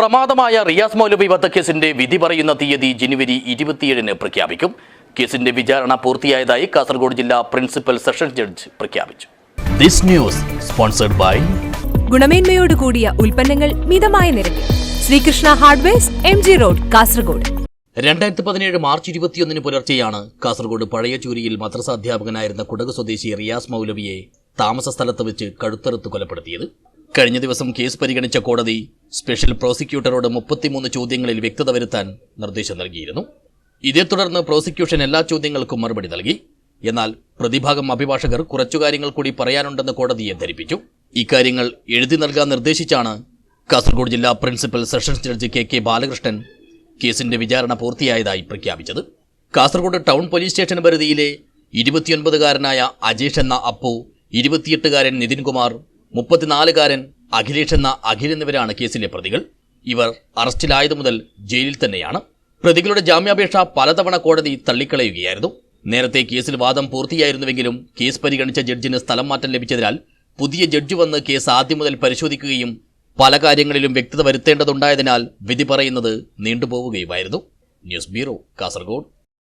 പ്രമാദമായ റിയാസ് മൗലവി വധക്കേസിന്റെ വിധി പറയുന്ന തീയതി ജനുവരി ഇരുപത്തിയേഴിന് പ്രഖ്യാപിക്കും. കേസിന്റെ വിചാരണ പൂർത്തിയായതായി കാസർഗോഡ് ജില്ലാ പ്രിൻസിപ്പൽ സെഷൻ ജഡ്ജ് പ്രഖ്യാപിച്ചു. ദിസ് ന്യൂസ് സ്പോൺസർഡ് ബൈ ഗുണമേന്മയോട് കൂടിയ ഉൽപ്പന്നങ്ങൾ മിതമായ നിരക്കിൽ. Sreekrishna hardwares M G road Kasaragod. രണ്ടായിരത്തി പതിനേഴ് മാർച്ച് ഇരുപത്തിയൊന്നിന് പുലർച്ചെയാണ് കാസർഗോഡ് പഴയ ചൂരിയിൽ മദ്രസാധ്യാപകനായിരുന്ന കുടക് സ്വദേശി റിയാസ് മൗലവിയെ താമസ സ്ഥലത്ത് വെച്ച് കഴുത്തറുത്ത് കൊലപ്പെടുത്തിയത്. കഴിഞ്ഞ ദിവസം കേസ് പരിഗണിച്ച കോടതി സ്പെഷ്യൽ പ്രോസിക്യൂട്ടറോട് മുപ്പത്തിമൂന്ന് ചോദ്യങ്ങളിൽ വ്യക്തത വരുത്താൻ നിർദ്ദേശം നൽകിയിരുന്നു. ഇതേ തുടർന്ന് പ്രോസിക്യൂഷൻ എല്ലാ ചോദ്യങ്ങൾക്കും മറുപടി നൽകി. എന്നാൽ പ്രതിഭാഗം അഭിഭാഷകർ കുറച്ചു കാര്യങ്ങൾ കൂടി പറയാനുണ്ടെന്ന് കോടതിയെ ധരിപ്പിച്ചു. ഇക്കാര്യങ്ങൾ എഴുതി നൽകാൻ നിർദ്ദേശിച്ചാണ് കാസർഗോഡ് ജില്ലാ principal sessions judge K K Balakrishnan കേസിന്റെ വിചാരണ പൂർത്തിയായതായി പ്രഖ്യാപിച്ചത്. കാസർഗോഡ് ടൗൺ പോലീസ് സ്റ്റേഷൻ പരിധിയിലെ ഇരുപത്തിയൊൻപതുകാരനായ അജേഷ് എന്ന അപ്പു ഇരുപത്തിയെട്ടുകാരൻ നിതിൻകുമാർ മുപ്പത്തിനാലുകാരൻ അഖിലേഷ് എന്ന അഖിൽ എന്നിവരാണ് കേസിലെ പ്രതികൾ. ഇവർ അറസ്റ്റിലായതു മുതൽ ജയിലിൽ തന്നെയാണ്. പ്രതികളുടെ ജാമ്യാപേക്ഷ പലതവണ കോടതി തള്ളിക്കളയുകയായിരുന്നു. നേരത്തെ കേസിൽ വാദം പൂർത്തിയായിരുന്നുവെങ്കിലും കേസ് പരിഗണിച്ച ജഡ്ജിന് സ്ഥലം മാറ്റം ലഭിച്ചതിനാൽ പുതിയ ജഡ്ജി വന്ന് കേസ് ആദ്യം മുതൽ പരിശോധിക്കുകയും പല കാര്യങ്ങളിലും വ്യക്തത വരുത്തേണ്ടതുണ്ടായതിനാൽ വിധി പറയുന്നത് നീണ്ടുപോവുകയുമായിരുന്നു. News bureau Kasaragod.